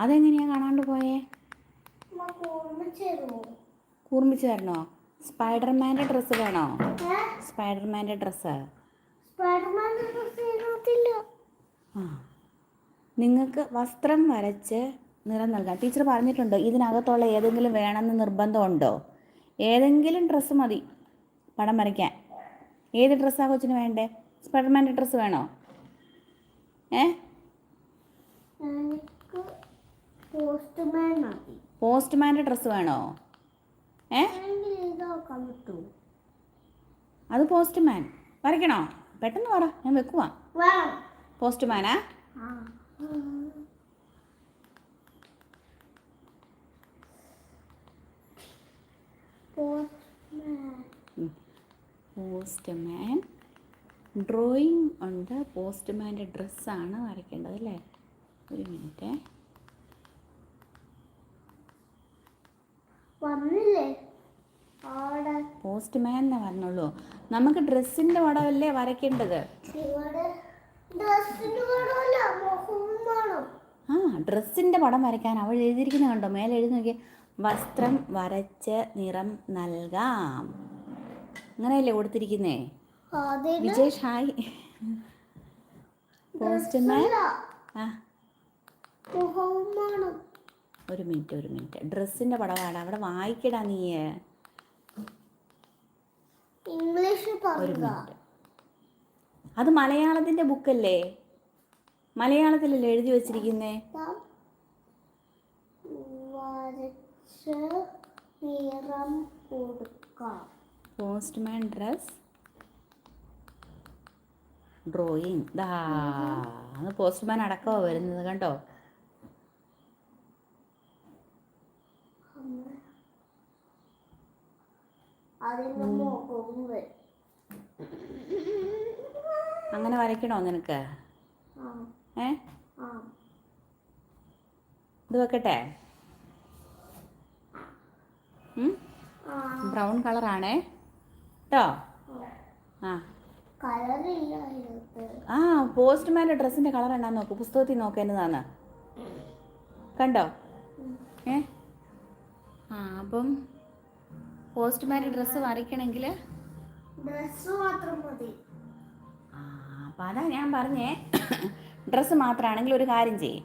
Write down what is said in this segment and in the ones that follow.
അതെങ്ങനെയാ കാണാണ്ട് പോയേ? കൂർമിച്ച് തരണോ സ്പൈഡർമാന്റെ ഡ്രസ്സ് വേണോ? ഏ? സ്പൈഡർമാന്റെ ഡ്രസ്സ്. സ്പൈഡർമാന്റെ ഡ്രസ്സ് ആ. നിങ്ങൾക്ക് വസ്ത്രം വരച്ച് നിറം നൽകാം. ടീച്ചർ പറഞ്ഞിട്ടുണ്ടോ ഇതിനകത്തുള്ള ഏതെങ്കിലും വേണമെന്ന് നിർബന്ധമുണ്ടോ? ഏതെങ്കിലും ഡ്രസ്സ് മതി. പടം വരയ്ക്കാൻ. ഏത് ഡ്രസ്സാണ് കൊച്ചിന് വേണ്ടേ? സ്പൈഡർമാന്റെ ഡ്രസ്സ് വേണോ? ഏ എനിക്ക് പോസ്റ്റ്മാൻ മതി പോസ്റ്റ്മാന്റെ ഡ്രസ്സ് വേണോ? ഏ? അത് പോസ്റ്റ്മാൻ. വരയ്ക്കണോ? പെട്ടെന്ന് പറ ഞാൻ വെക്കുവാ. പോസ്റ്റ്മാനാ? പോസ്റ്റ്മാൻ. ഡ്രോയിങ് ഉണ്ട്. പോസ്റ്റ്മാന്റെ ഡ്രസ്സാണ് വരയ്ക്കേണ്ടത് അല്ലേ? ഒരു മിനിറ്റ് വന്നില്ലേ അവിടെ പോസ്റ്റ്മാൻ എന്നേ പറഞ്ഞുള്ളൂ. നമുക്ക് ഡ്രസ്സിന്റെ പടമല്ലേ വരയ്ക്കേണ്ടത്? ഡ്രസ്സിന്റെ ആ ഡ്രസ്സിന്റെ പടം വരയ്ക്കാൻ അവൾ എഴുതിയിരിക്കുന്നത് കണ്ടോ? മേലെ എഴുതി നോക്കി വസ്ത്രം വരച്ച് നിറം നൽകാം. അങ്ങനെയല്ലേ കൊടുത്തിരിക്കുന്നേ? Vijesh hi postman? മാൻ ആ. ഒരു മിനിറ്റ് ഒരു മിനിറ്റ്. ഡ്രസ്സിന്റെ പടമാണ് അവിടെ വായിക്കടാ നീ ഇംഗ്ലീഷ് ഒരു മിനിറ്റ്. അത് മലയാളത്തിന്റെ ബുക്കല്ലേ? മലയാളത്തിലല്ലേ എഴുതി വച്ചിരിക്കുന്നേ? Postman dress. ഡ്രോയിങ്. ദാ അത് പോസ്റ്റ്മാൻ അടക്കമാണ് വരുന്നത് കണ്ടോ? അങ്ങനെ വരയ്ക്കണോ നിനക്ക്? ഏ? ആ. ഇത് വെക്കട്ടെ? ബ്രൗൺ കളറാണേ. കേട്ടോ ആ. ആ. പോസ്റ്റ്മാന്റെ ഡ്രസ്സിന്റെ കളർ എന്നാ നോക്കൂ. പുസ്തകത്തിൽ നോക്കേണ്ടതാണ് കണ്ടോ? ഏ? ആ അപ്പം പോസ്റ്റ്മാന്റെ ഡ്രസ്സ് വരയ്ക്കണമെങ്കിൽ ഡ്രസ് മാത്രം മതി. അപ്പം അതാ ഞാൻ പറഞ്ഞേ. ഡ്രസ്സ് മാത്രമാണെങ്കിൽ ഒരു കാര്യം ചെയ്യും.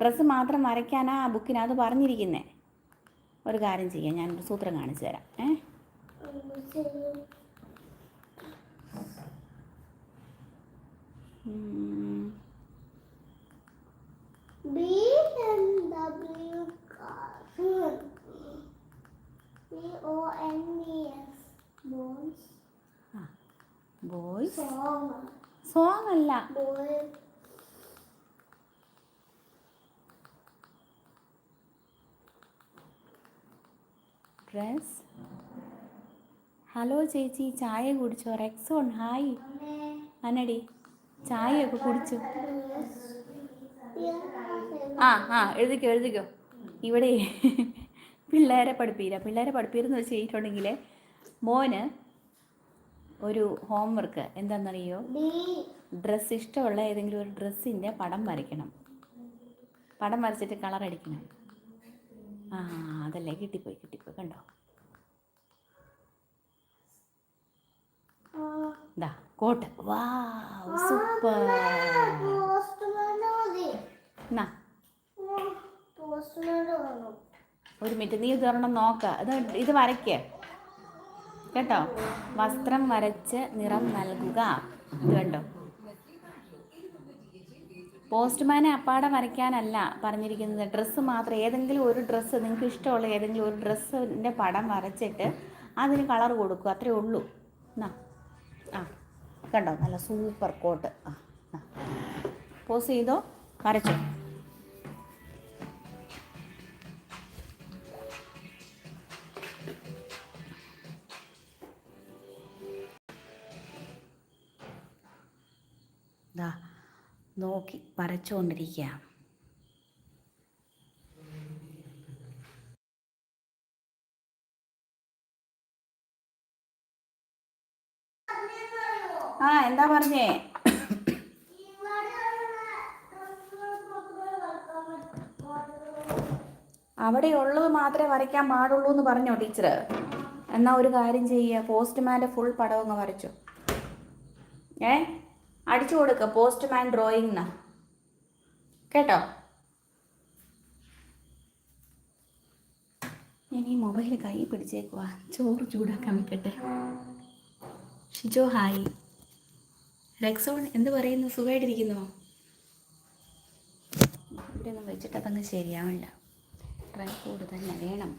ഡ്രസ്സ് മാത്രം വരയ്ക്കാനാ ആ ബുക്കിനകത്ത് പറഞ്ഞിരിക്കുന്നേ. ഒരു കാര്യം ചെയ്യാം ഞാനൊരു സൂത്രം കാണിച്ചു തരാം. ഏ? ഡബ്ല്യു ചെയ്യും E ബോയ്സ് സോങ് അല്ല. Boy ഡ്രസ് ഹലോ ചേച്ചി. ചായ കുടിച്ചോ? റെക്സോൺ ഹായ് അന്നടി ചായയൊക്കെ കുടിച്ചു. ആ ആ എഴുതിക്കോ എഴുതിക്കോ. ഇവിടെ. പിള്ളേരെ പഠിപ്പീര പിള്ളേരെ പഠിപ്പീരെന്ന് വെച്ച് കഴിഞ്ഞിട്ടുണ്ടെങ്കിൽ മോന് ഒരു ഹോംവർക്ക് എന്താണെന്നറിയോ ഡ്രസ്സ് ഇഷ്ടമുള്ള ഏതെങ്കിലും ഒരു ഡ്രസ്സിന്റെ പടം വരയ്ക്കണം. പടം വരച്ചിട്ട് കളർ അടിക്കണം. ആ അതല്ലേ കിട്ടിപ്പോയി കിട്ടിപ്പോയി. കണ്ടോ? ദാ കോട്ട്. വാ സൂപ്പർ. എന്നാ ഒരു മിനിറ്റ്. നീ ഇതൊരെണ്ണം നോക്ക. ഇത് ഇത് വരയ്ക്ക്. കേട്ടോ? വസ്ത്രം വരച്ച് നിറം നൽകുക. ഇത് കണ്ടോ? പോസ്റ്റ്മാനെ അപ്പാടെ വരയ്ക്കാനല്ല പറഞ്ഞിരിക്കുന്നത്. ഡ്രസ്സ് മാത്രം ഏതെങ്കിലും ഒരു ഡ്രസ്സ് നിങ്ങൾക്ക് ഇഷ്ടമുള്ള ഏതെങ്കിലും ഒരു ഡ്രസ്സിന്റെ പടം വരച്ചിട്ട് അതിന് കളർ കൊടുക്കുക. അത്രേ ഉള്ളൂ. എന്നാ ആ. കണ്ടോ? നല്ല സൂപ്പർ കോട്ട്. ആ. പോസ് ചെയ്തോ? വരച്ചോ. നോക്കി വരച്ചുകൊണ്ടിരിക്കുക ആ എന്താ പറഞ്ഞേ? അവിടെ ഉള്ളത് മാത്രമേ വരയ്ക്കാൻ പാടുള്ളൂ എന്ന് പറഞ്ഞോ ടീച്ചർ എന്നാ ഒരു കാര്യം ചെയ്യുക പോസ്റ്റ്മാന്റെ ഫുൾ പടം അങ്ങ് വരച്ചു ഏ? അടിച്ചു കൊടുക്കുക പോസ്റ്റ്മാൻ ഡ്രോയിങ് എന്നാ കേട്ടോ? ഞാൻ ഈ മൊബൈൽ കൈ പിടിച്ചേക്കുവാ. ചോറ് ചൂടാക്കാൻ വെക്കട്ടെ ഷിജോ ഹായ്. റെക്സോൺ എന്ത് പറയുന്നു? സുഖമായിട്ടിരിക്കുന്നോ ഇവിടെ ഒന്നും വെച്ചിട്ട് അതങ്ങ് ശരിയാവില്ല. ട്രൈ കൂടുതൽ തന്നെ വേണം.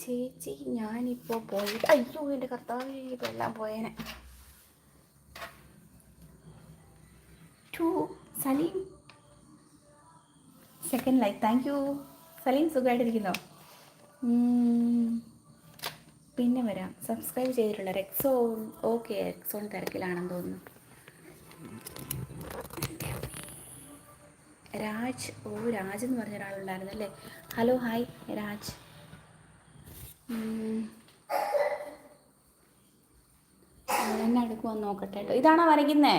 ചേച്ചി ഞാനിപ്പോൾ പോയി അയ്യോ എന്റെ കർത്താവ് ഇതെല്ലാം പോയേനെ. To Salim. Second like thank you Salim സുഖമായിട്ടിരിക്കുന്നോ. പിന്നെ വരാം. സബ്സ്ക്രൈബ് ചെയ്തിട്ടുള്ള റെക്സോൺ ഓക്കെ റെക്സോൺ തിരക്കിലാണെന്ന് തോന്നുന്നു. രാജ് ഓ രാജ് എന്ന് പറഞ്ഞ അല്ലേ ഹലോ ഹായ് രാജ്. എന്നെ അടുക്കുമെന്ന് നോക്കട്ടെ കേട്ടോ ഇതാണോ വരയ്ക്കുന്നേ?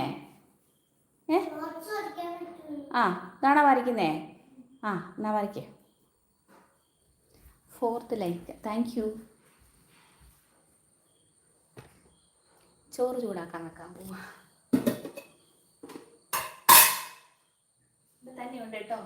ഏ? ആ ഇതാണോ വരയ്ക്കുന്നേ? ആ എന്നാ വരയ്ക്കേ. ഫോർത്ത് ലൈക്ക് താങ്ക് യു ചോറ് ചൂടാക്കാൻ വെക്കാൻ പോവാ. ഇത് തന്നെയുണ്ട് കേട്ടോ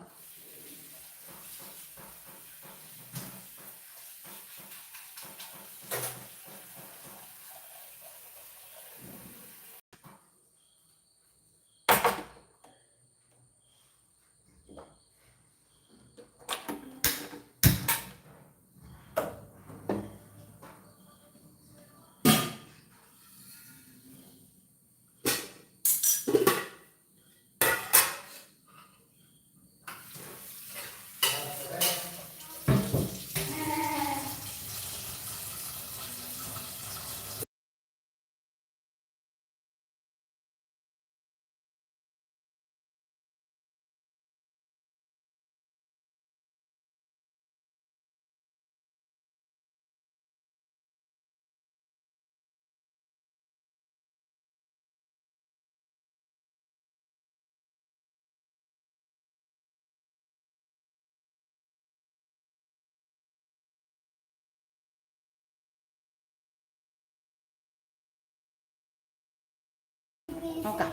നോക്കാം.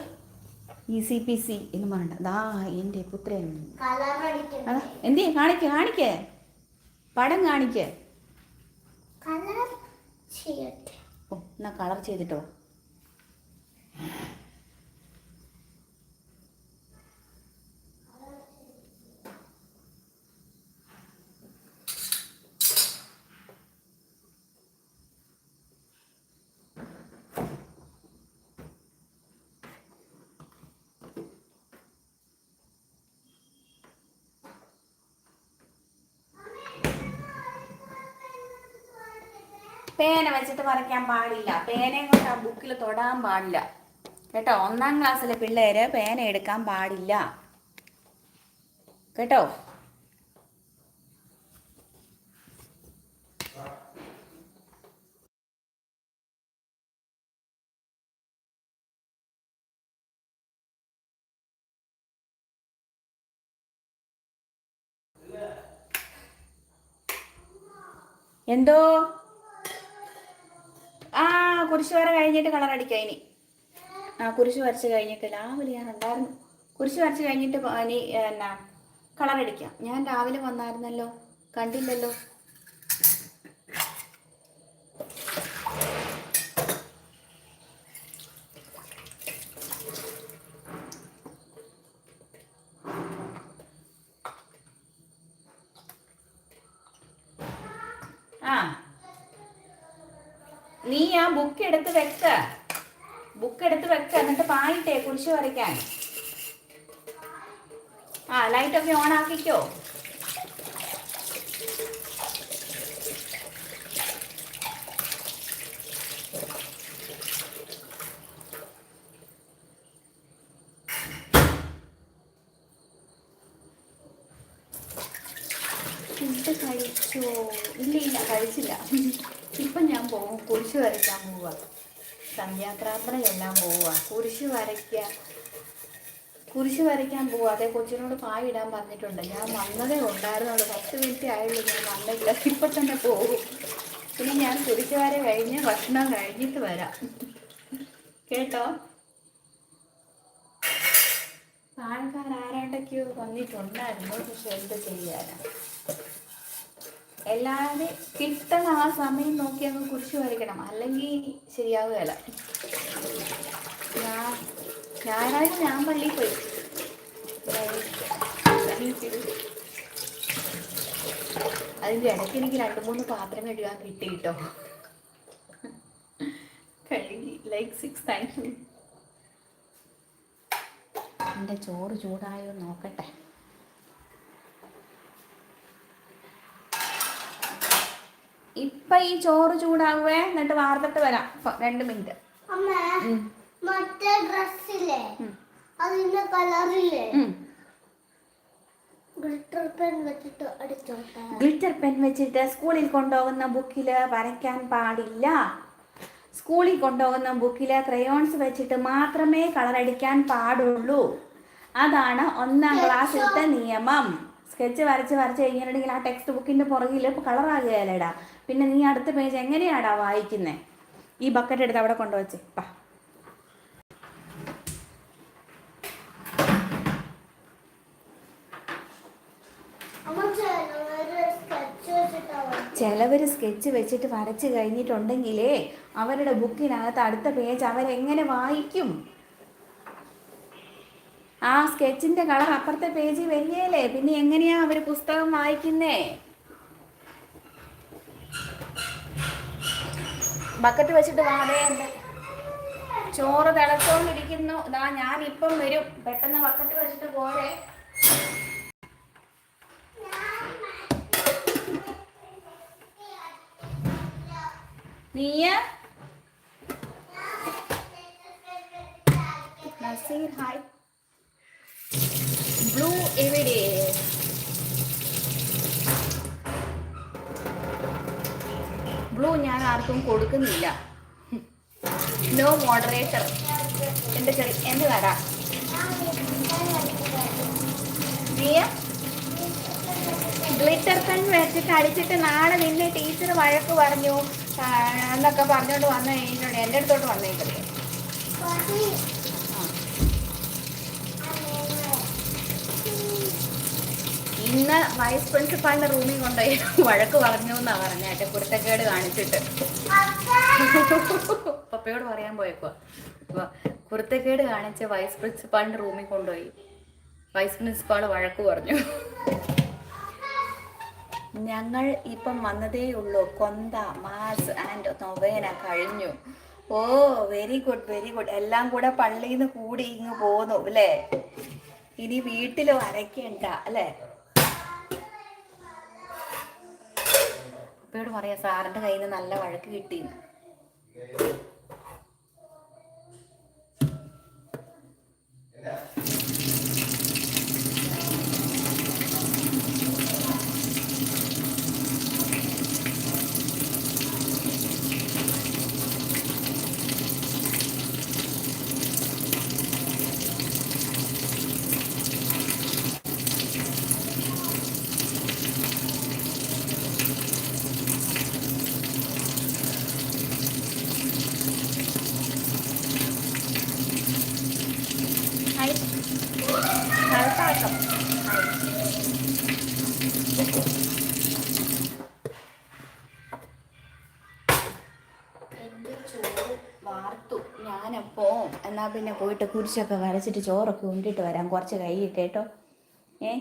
ഇ സി പി സി എന്ന് പറഞ്ഞിട്ട്. ദാ എന്റെ പുത്രൻ എന്തി കാണിക്ക് കാണിക്ക്. പടം കാണിക്ക്. കളർ ചെയ്യട്ടെ. ഓ എന്നാ കളർ ചെയ്തിട്ടോ. പേന വെച്ചിട്ട് വരയ്ക്കാൻ പാടില്ല. പേനയും കൊണ്ട് ആ ബുക്കിൽ തൊടാൻ പാടില്ല. കേട്ടോ? ഒന്നാം ക്ലാസ്സിലെ പിള്ളേര് പേന എടുക്കാൻ പാടില്ല. കേട്ടോ? എന്തോ? ആ കുരിശ് വര കഴിഞ്ഞിട്ട് കളർ അടിക്കാം ഇനി. ആ കുരിശ് വരച്ച് കഴിഞ്ഞിട്ട് രാവിലെ ഞാൻ ഉണ്ടായിരുന്നു. കുരിശ് വരച്ച് കഴിഞ്ഞിട്ട് ഇനി എന്നാ കളർ അടിക്കാം. ഞാൻ രാവിലെ വന്നായിരുന്നല്ലോ കണ്ടില്ലല്ലോ ആ നീ ആ ബുക്ക് എടുത്ത് വെക്ക. ബുക്ക് എടുത്ത് വെക്ക എന്നിട്ട് പായിട്ടേ കുരിശ് വരയ്ക്കാൻ. ആ ലൈറ്റ് ഒക്കെ ഓൺ ആക്കിക്കോ. ഇല്ല കഴിച്ചില്ല. ഇപ്പം ഞാൻ പോകും. കുരിശ് വരയ്ക്കാൻ പോവുക സന്ധ്യാപ്രാർത്ഥന ചെല്ലാൻ പോവുക കുരിശ് വരയ്ക്കുക കുരിശ് വരയ്ക്കാൻ പോവുക അതെ കൊച്ചിനോട് പായ ഇടാൻ പറഞ്ഞിട്ടുണ്ട്. ഞാൻ വന്നതേ ഉണ്ടായിരുന്നുള്ളൂ. പത്ത് മിനിറ്റ് ആയുള്ളൂ ഞാൻ വന്നില്ല. ഇപ്പം തന്നെ പോകും. ഇനി ഞാൻ കുരിശ് വര കഴിഞ്ഞ് ഭക്ഷണം കഴിഞ്ഞിട്ട് വരാം. കേട്ടോ? ആൾക്കാരാരണ്ടൊക്കെയോ വന്നിട്ടുണ്ടായിരുന്നു. പക്ഷെ എന്ത് ചെയ്യാനാ? എല്ലാവരും കിട്ടണ ആ സമയം നോക്കി അങ്ങ് കുറിച്ച് വരയ്ക്കണം. അല്ലെങ്കിൽ ശരിയാവുകയല്ല. ഞായറാഴ്ച ഞാൻ പള്ളിയിൽ പോയി. അതിന്റെ ഇടയ്ക്ക് എനിക്ക് രണ്ട് മൂന്ന് പാത്രം കഴുകാൻ കിട്ടി കേട്ടോ കഴുകി ലൈക്ക് സിക്സ് താങ്ക് യു എന്റെ ചോറ് ചൂടായോ നോക്കട്ടെ. ഇപ്പൊ ഈ ചോറ് ചൂടാവേ എന്നിട്ട് വാർത്തിട്ട് വരാം. ഇപ്പൊ രണ്ട് മിനിറ്റ്. അമ്മ മറ്റേ ഡ്രസ്സില്ലേ? അതിന്റെ കളറില്ലേ? ഗ്ലിറ്റർ പെൻ വെച്ചിട്ട് അടിച്ചോട്ടെ. ഗ്ലിറ്റർ പെൻ വെച്ചിട്ട് സ്കൂളിൽ കൊണ്ടുപോകുന്ന ബുക്കിൽ വരയ്ക്കാൻ പാടില്ല. സ്കൂളിൽ കൊണ്ടുപോകുന്ന ബുക്കിൽ ക്രയോൺസ് വെച്ചിട്ട് മാത്രമേ കളർ അടിക്കാൻ പാടുള്ളൂ. അതാണ് ഒന്നാം ക്ലാസ്സിലത്തെ നിയമം. സ്കെച്ച് വരച്ച് വരച്ച് കഴിഞ്ഞിട്ടുണ്ടെങ്കിൽ ആ ടെക്സ്റ്റ് ബുക്കിന്റെ പുറകിൽ കളറാകുകയല്ലേടാ പിന്നെ നീ അടുത്ത പേജ് എങ്ങനെയാടാ വായിക്കുന്നേ? ഈ ബക്കറ്റ് എടുത്ത് അവിടെ കൊണ്ടുവച്ച്. പാ ചിലവർ സ്കെച്ച് വെച്ചിട്ട് വരച്ച് കഴിഞ്ഞിട്ടുണ്ടെങ്കിലേ അവരുടെ ബുക്കിനകത്ത് അടുത്ത പേജ് അവരെങ്ങനെ വായിക്കും? ആ സ്കെച്ചിന്റെ കളർ അപ്പുറത്തെ പേജിൽ വരികയല്ലേ പിന്നെ എങ്ങനെയാ അവർ പുസ്തകം വായിക്കുന്നേ? ബക്കറ്റ് വെച്ചിട്ട് വാടേ എന്റെ ചോറ് തിളച്ചോണ്ടിരിക്കുന്നു. ഇതാ ഞാൻ ഇപ്പം വരും. പെട്ടെന്ന് ബക്കറ്റ് വെച്ചിട്ട് പോരെ. നീയ? ബ്ലൂ എവിടെ ബ്ലൂ ഞാൻ ആർക്കും കൊടുക്കുന്നില്ല. നോ മോഡറേറ്റർ എന്റെ ചെറിയ എന്ത് വരാ ഗ്ലിറ്റർ പെൻ വെച്ചിട്ട് അടിച്ചിട്ട് നാളെ നിന്നെ ടീച്ചർ വഴക്ക് പറഞ്ഞു. എന്നൊക്കെ പറഞ്ഞോണ്ട് വന്നു കഴിഞ്ഞിട്ടുണ്ട് എന്റെ അടുത്തോട്ട് വന്നേക്കല്ലേ ഇന്ന് വൈസ് പ്രിൻസിപ്പാളിന്റെ റൂമിൽ കൊണ്ടുപോയി വഴക്ക് പറഞ്ഞു എന്നാ പറഞ്ഞേട്ടെ കുരുത്തക്കേട് കാണിച്ചിട്ട്. പപ്പയോട് പറയാൻ പോയപ്പോ അപ്പൊ കുരുത്തക്കേട് കാണിച്ച് വൈസ് പ്രിൻസിപ്പാളിന്റെ റൂമിൽ കൊണ്ടുപോയി. വൈസ് പ്രിൻസിപ്പാൾ വഴക്ക് പറഞ്ഞു. ഞങ്ങൾ ഇപ്പം വന്നതേ ഉള്ളൂ. കൊന്ത മാസ് ആൻഡ് നൊവേന കഴിഞ്ഞു. Oh very good very good എല്ലാം കൂടെ പള്ളിയിൽ നിന്ന് കൂടി ഇങ്ങ് പോന്നു അല്ലേ? ഇനി വീട്ടിൽ വരയ്ക്കണ്ട അല്ലേ? അപ്പയോട് പറയാ സാറിന്റെ കയ്യിൽ നിന്ന് നല്ല വഴക്ക് കിട്ടിയെന്ന് ഹായ് വാർത്തു. ഞാനപ്പോ എന്നാ പിന്നെ പോയിട്ട് കുരിശൊക്കെ വരച്ചിട്ട് ചോറൊക്കെ ഉണ്ടിട്ട് വരാം. കുറച്ച് കൈ കേട്ടോ ഏ?